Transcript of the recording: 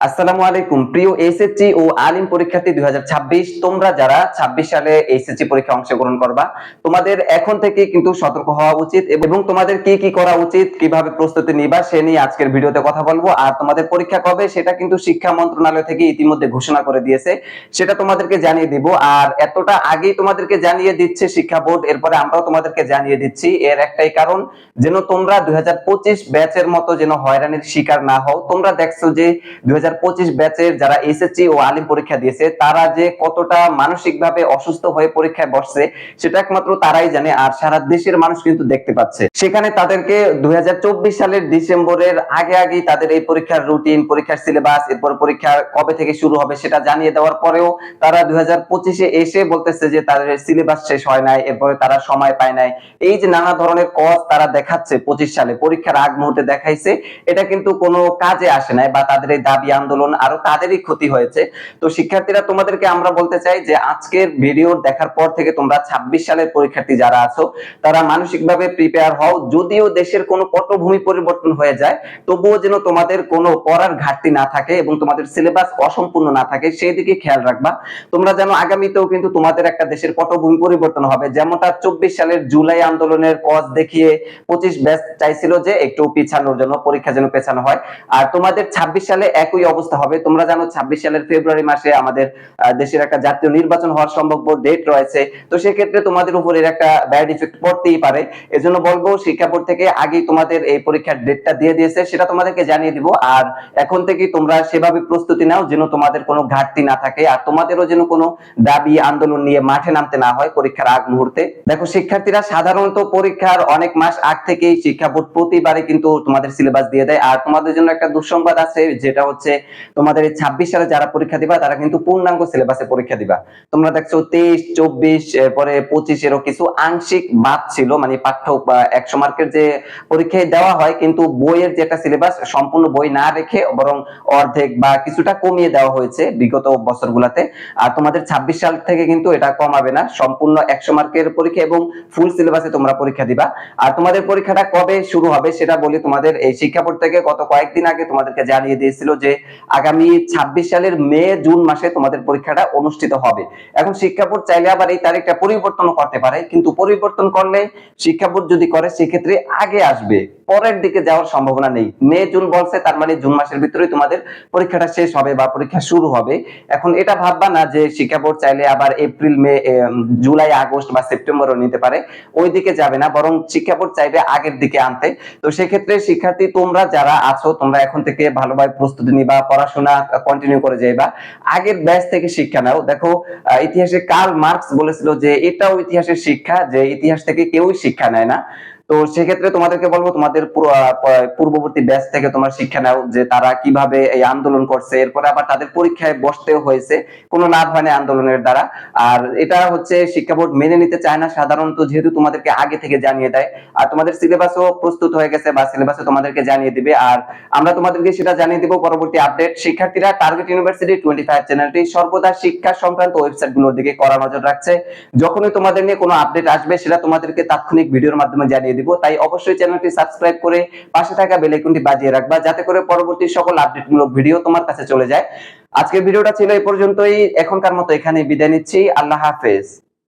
আসসালামু আলাইকুম। প্রিয় এসএসসি ও আলিম পরীক্ষার্থী দুই হাজার ছাব্বিশ, তোমরা যারা 26 সালে এসএসসি পরীক্ষা অংশগ্রহণ করবা, তোমাদের এখন থেকে কিন্তু সতর্ক হওয়া উচিত এবং তোমাদের কি কি করা উচিত, কীভাবে প্রস্তুতি নিবা, সে নিয়ে আজকের ভিডিওতে কথা বলব। আর তোমাদের পরীক্ষা কবে, সেটা কিন্তু শিক্ষা মন্ত্রণালয় থেকে ইতিমধ্যে ঘোষণা করে দিয়েছে। সেটা তোমাদেরকে জানিয়ে দিব। আর এতটা আগেই তোমাদেরকে জানিয়ে দিচ্ছে শিক্ষা বোর্ড, এরপরে আমরাও তোমাদেরকে জানিয়ে দিচ্ছি। এর একটাই কারণ, যেন তোমরা দুই ব্যাচের মতো যেন হয়রানির শিকার না হও। তোমরা দেখছ যে দুই হাজার ব্যাচের যারা এসএসসি ও আলিম পরীক্ষা দিয়েছে, তারা যে কতটা মানসিকভাবে অসুস্থ হয়ে পরীক্ষায় বসছে, সেটা একমাত্র তারাই জানে আর সারা দেশের মানুষ কিন্তু দেখতে পাচ্ছে। সেখানে তাদেরকে দুই সালের ডিসেম্বরের আগে আগেই তাদের এই পরীক্ষার রুটিন পরীক্ষার সিলেবাস এরপর পরীক্ষা কবে থেকে শুরু হবে সেটা জানিয়ে দেওয়ার পরেও তারা দুই এসে বলতেছে যে তাদের সিলেবাস শেষ হয় নাই, এরপরে তারা সময় পায় নাই। এই যে নানা ধরনের কজ তারা দেখাচ্ছে পঁচিশ সালে, পরীক্ষার আগ মুহূর্তে দেখাইছে, এটা কিন্তু কোনো কাজে আসে নাই বা তাদের এই দাবি আন্দোলন আরও তাদেরই ক্ষতি হয়েছে। তো শিক্ষার্থীরা তোমাদেরকে আমরা বলতে চাই যে আজকের ভিডিও দেখার পর থেকে তোমরা ২৬ সালের পরীক্ষার্থী যারা আছো, তারা মানসিকভাবে প্রিপেয়ার হও। যদিও দেশের কোনো পটভূমি পরিবর্তন হয়ে যায়, তবুও যেন তোমাদের কোনো পড়ার ঘাটতি না থাকে এবং তোমাদের সিলেবাস অসম্পূর্ণ না থাকে সেই দিকে খেয়াল রাখবা। তোমরা যেন আগামীতেও কিন্তু তোমাদের একটা দেশের পটভূমি পরিবর্তন হবে। যেমনটা চব্বিশ সালের জুলাই আন্দোলনের কজ দেখিয়ে পঁচিশ ব্যাচ চাইছিল যে একটু পিছানোর জন্য, পরীক্ষা যেন পেছানো হয়। আর তোমাদের ২৬ সালে একই অবস্থা হবে। তোমরা জানো ২৬ সালের ফেব্রুয়ারি মাসে আমাদের দেশের একটা জাতীয় নির্বাচন হওয়ার সম্ভাব্য ডেট রয়েছে। তো সেক্ষেত্রে তোমাদের উপর এর একটা ব্যাড ইফেক্ট পড়তেই পারে। এজন্য বলব, শিক্ষা বোর্ড থেকে আগেই তোমাদের এই পরীক্ষার ডেটটা দিয়ে দিয়েছে, সেটা তোমাদেরকে জানিয়ে দিব। আর এখন থেকে তোমরা সেভাবে প্রস্তুতি নাও, যেন তোমাদের কোনো ঘাটতি না থাকে। আর তোমাদেরও যেন কোনো দাবি, আন্দোলন নিয়ে মাঠে নামতে না হয় পরীক্ষার আগ মুহূর্তে। দেখো, শিক্ষার্থীরা সাধারণত পরীক্ষার অনেক মাস আগ থেকেই শিক্ষা বোর্ড প্রতিবারে কিন্তু তোমাদের সিলেবাস দিয়ে দেয়। আর তোমাদের জন্য একটা দুঃসংবাদ আছে, যেটা হচ্ছে তোমাদের এই ছাব্বিশ সালে যারা পরীক্ষা দিবা, তারা কিন্তু পূর্ণাঙ্গ সিলেবাসে পরীক্ষা দিবা। তোমরা দেখছ তেইশ, চব্বিশ পরে পঁচিশেরও কিছু আংশিক বাদ ছিল মানে পাঠ্য একশো মার্কের যে পরীক্ষায় দেওয়া হয়, কিন্তু বইয়ের যেটা সিলেবাস সম্পূর্ণ বই না রেখে, বরং অর্ধেক বা কিছুটা কমিয়ে দেওয়া হয়েছে বিগত বছরগুলোতে। আর তোমাদের ছাব্বিশ সাল থেকে কিন্তু এটা কমাবে না, সম্পূর্ণ একশো মার্কের পরীক্ষা এবং ফুল সিলেবাসে তোমরা পরীক্ষা দিবা। আর তোমাদের পরীক্ষাটা কবে শুরু হবে, সেটা বলি তোমাদের এই শিক্ষা বোর্ড থেকে গত কয়েকদিন আগে তোমাদেরকে জানিয়ে দিয়েছিল যে আগামী ছাব্বিশ সালের মে, জুন মাসে তোমাদের পরীক্ষাটা অনুষ্ঠিত হবে। এখন শিক্ষা বোর্ড চাইলে আবার এই তারিখটা পরিবর্তন করতে পারে, কিন্তু পরিবর্তন করলে শিক্ষা বোর্ড যদি করে, সেক্ষেত্রে আগে আসবে, পরের দিকে যাওয়ার সম্ভাবনা নেই। মে, জুন বলছে, তার মানে জুন মাসের ভিতরেই তোমাদের পরীক্ষাটা শেষ হবে বা পরীক্ষা শুরু হবে। এখন এটা ভাববা না যে শিক্ষা বোর্ড চাইলে আবার এপ্রিল, মে জুলাই, আগস্ট বা সেপ্টেম্বরও নিতে পারে ওই দিকে যাবে না, বরং শিক্ষা বোর্ড চাইবে আগের দিকে আনতে। তো সেক্ষেত্রে শিক্ষার্থী তোমরা যারা আছো, তোমরা এখন থেকে ভালোভাবে প্রস্তুতি নিবা। পড়াশোনা কন্টিনিউ করে যাই বা আগের ব্যাচ থেকে শিক্ষা নাও। দেখো ইতিহাসে কার্ল মার্কস বলেছিল যে, এটাও ইতিহাসের শিক্ষা, যে ইতিহাস থেকে কেউই শিক্ষা নেয় না। তো সেক্ষেত্রে তোমাদেরকে বলব, তোমাদের পূর্ববর্তী ব্যাচ থেকে তোমরা শিক্ষা নাও যে তারা কীভাবে এই আন্দোলন করছে। এরপরে আবার তাদের পরীক্ষায় বসতেও হয়েছে কোনো লাভ হয় আন্দোলনের দ্বারা। আর এটা হচ্ছে শিক্ষা বোর্ড মেনে নিতে চায় না সাধারণত, যেহেতু তোমাদেরকে আগে থেকে জানিয়ে দেয়। আর তোমাদের সিলেবাসও প্রস্তুত হয়ে গেছে বা সিলেবাসও তোমাদেরকে জানিয়ে দিবে। আর আমরা তোমাদেরকে সেটা জানিয়ে দিব পরবর্তী আপডেট শিক্ষার্থীরা টার্গেট ইউনিভার্সিটি টোয়েন্টি ফাইভ চ্যানেলটি সর্বদা শিক্ষা সংক্রান্ত ওয়েবসাইটগুলোর দিকে কড়া নজর রাখছে। যখনই তোমাদের নিয়ে কোনো আপডেট আসবে, সেটা তোমাদেরকে তাৎক্ষণিক ভিডিওর মাধ্যমে জানিয়ে দিব, তাই অবশ্যই চ্যানেলটি সাবস্ক্রাইব করে পাশে থাকা বেল আইকনটি বাজিয়ে রাখবা, যাতে করে পরবর্তী সকল আপডেটমূলক ভিডিও তোমার কাছে চলে যায়। আজকের ভিডিওটা ছিল এই পর্যন্তই, এখনকার মতো এখানে বিদায় নিচ্ছি, আল্লাহ হাফেজ।